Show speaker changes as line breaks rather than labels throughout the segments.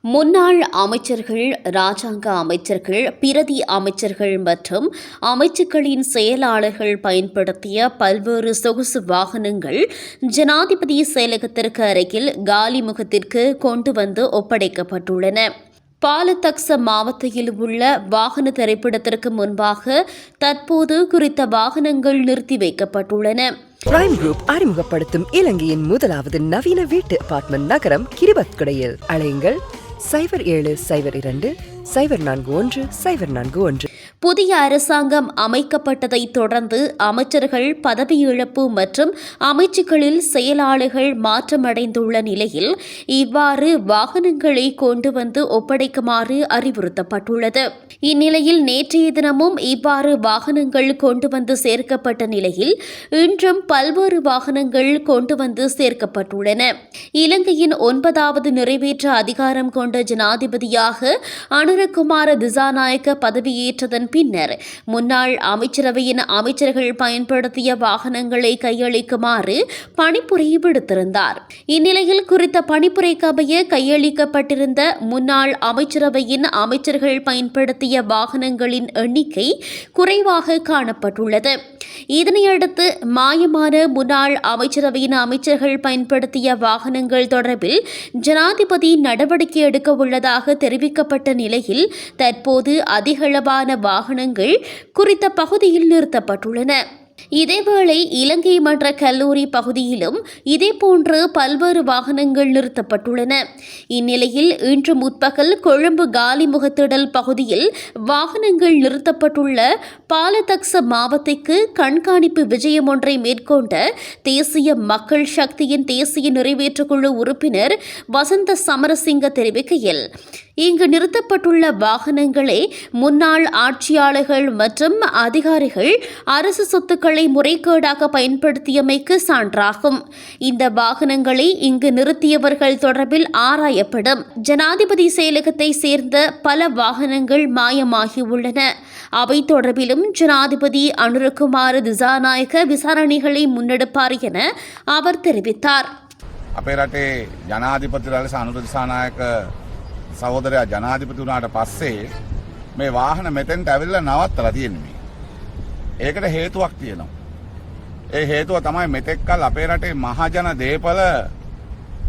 முன்னாள் அமைச்சர்கள் இராஜாங்க அமைச்சர்கள் பிரதி அமைச்சர்கள் மற்றும் அமைச்சுக்களின் செயலாளர்கள் பயன்படுத்திய பல்வேறு சொகுசு வாகனங்கள் ஜனாதிபதி செயலகத்திற்கு அருகில் காலிமுகத்திற்கு கொண்டு வந்து ஒப்படைக்கப்பட்டுள்ளன. பாலத்தக்ச மாவட்டத்தில் உள்ள வாகன திரைப்படத்திற்கு முன்பாக தற்போது குறித்த வாகனங்கள் நிறுத்தி வைக்கப்பட்டுள்ளன.
பிரைம் குரூப் அறிமுகப்படுத்தும் இலங்கையின் முதலாவது நவீன வீட்டு அபார்ட்மெண்ட் நகரம் கிரிபத்குடையில். அழையுங்கள் சைபர் ஏழு சைபர் இரண்டு சைபர் நான்கு ஒன்று சைபர் நான்கு ஒன்று.
புதிய அரசாங்கம் அமைக்கப்பட்டதைத் தொடர்ந்து அமைச்சர்கள் பதவி இழப்பு மற்றும் அமைச்சுக்களில் செயலாளர்கள் மாற்றமடைந்துள்ள நிலையில் இவ்வாறு வாகனங்களை கொண்டு வந்து ஒப்படைக்குமாறு அறிவுறுத்தப்பட்டுள்ளது. இந்நிலையில் நேற்றைய தினமும் இவ்வாறு வாகனங்கள் கொண்டு வந்து சேர்க்கப்பட்ட நிலையில் இன்றும் பல்வேறு வாகனங்கள் கொண்டு வந்து சேர்க்கப்பட்டுள்ளன. இலங்கையின் ஒன்பதாவது நிறைவேற்ற அதிகாரம் கொண்ட ஜனாதிபதியாக அனுரகுமார திசாநாயக்க பதவியேற்றதன் பின்னர் முன்னாள் அமைச்சரவையின் அமைச்சர்கள் பயன்படுத்திய வாகனங்களை கையளிக்குமாறு பணிப்புரை விடுத்திருந்தார் இந்நிலையில் குறித்த பணிப்புரைக்கு அமைய கையளிக்கப்பட்டிருந்த முன்னாள் அமைச்சரவையின் அமைச்சர்கள் பயன்படுத்திய வாகனங்களின் எண்ணிக்கை குறைவாக காணப்பட்டுள்ளது. இதனையடுத்து மாயமான முன்னாள் அமைச்சரவையின் அமைச்சர்கள் பயன்படுத்திய வாகனங்கள் தொடர்பில் ஜனாதிபதி நடவடிக்கை எடுக்க உள்ளதாக தெரிவிக்கப்பட்ட நிலையில் தற்போது அதிகளவான வாகனங்கள் குறித்த பகுதியில் நிறுத்தப்பட்டுள்ளன. இதேவேளை இலங்கை மன்ற கல்லூரி பகுதியிலும் இதேபோன்று பல்வேறு வாகனங்கள் நிறுத்தப்பட்டுள்ளன. இந்நிலையில் இன்று முற்பகல் கொழும்பு காலிமுகத்திடல் பகுதியில் வாகனங்கள் நிறுத்தப்பட்டுள்ள பாலதக்ச மாவத்தைக்கு கண்காணிப்பு விஜயம் ஒன்றை மேற்கொண்ட தேசிய மக்கள் சக்தியின் தேசிய நிறைவேற்றுக்குழு உறுப்பினர் வசந்த சமரசிங்க தெரிவிக்கையில் இங்கு நிறுத்தப்பட்டுள்ள வாகனங்களே முன்னாள் ஆட்சியாளர்கள் மற்றும் அதிகாரிகள் அரசு சொத்துக்களை முறைகேடாக பயன்படுத்தியமைக்கு சான்றாகும் இந்த வாகனங்களை இங்கு நிறுத்தியவர்கள் தொடர்பில் ஆராயப்படும் ஜனாதிபதி செயலகத்தை சேர்ந்த பல வாகனங்கள் மாயமாகியுள்ளன அவை தொடர்பிலும் ஜனாதிபதி அனுரகுமார திசாநாயக்க விசாரணைகளை முன்னெடுப்பார் என அவர் தெரிவித்தார்
අපේ රටේ ජනාධිපති රලස අනුර දිසානායක සහෝදරයා ජනාධිපති වුණාට පස්සේ මේ වාහන මෙතෙන්ට ඇවිල්ලා නවත්තලා තියෙන්නේ. ඒකට හේතුවක් තියෙනවා. ඒ හේතුව තමයි මෙතෙක්කල් අපේ රටේ මහජන දේපල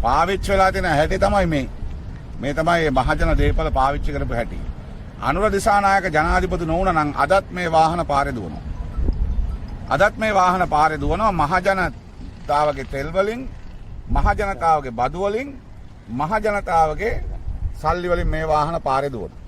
පාවිච්චි වෙලා තියෙන හැටි තමයි මේ. මේ තමයි මේ මහජන දේපල පාවිච්චි කරපු හැටි. අනුර දිසානායක ජනාධිපති නොවුන නම් අදත් මේ වාහන පාරේ දුවනවා. අදත් මේ වාහන පාරේ දුවනවා මහජනතාවගේ තෙල් වලින් මහජනතාවගේ බදු වලින් මහජනතාවගේ සල්ලි වලින් මේ වාහන පාරේ දුවනවා.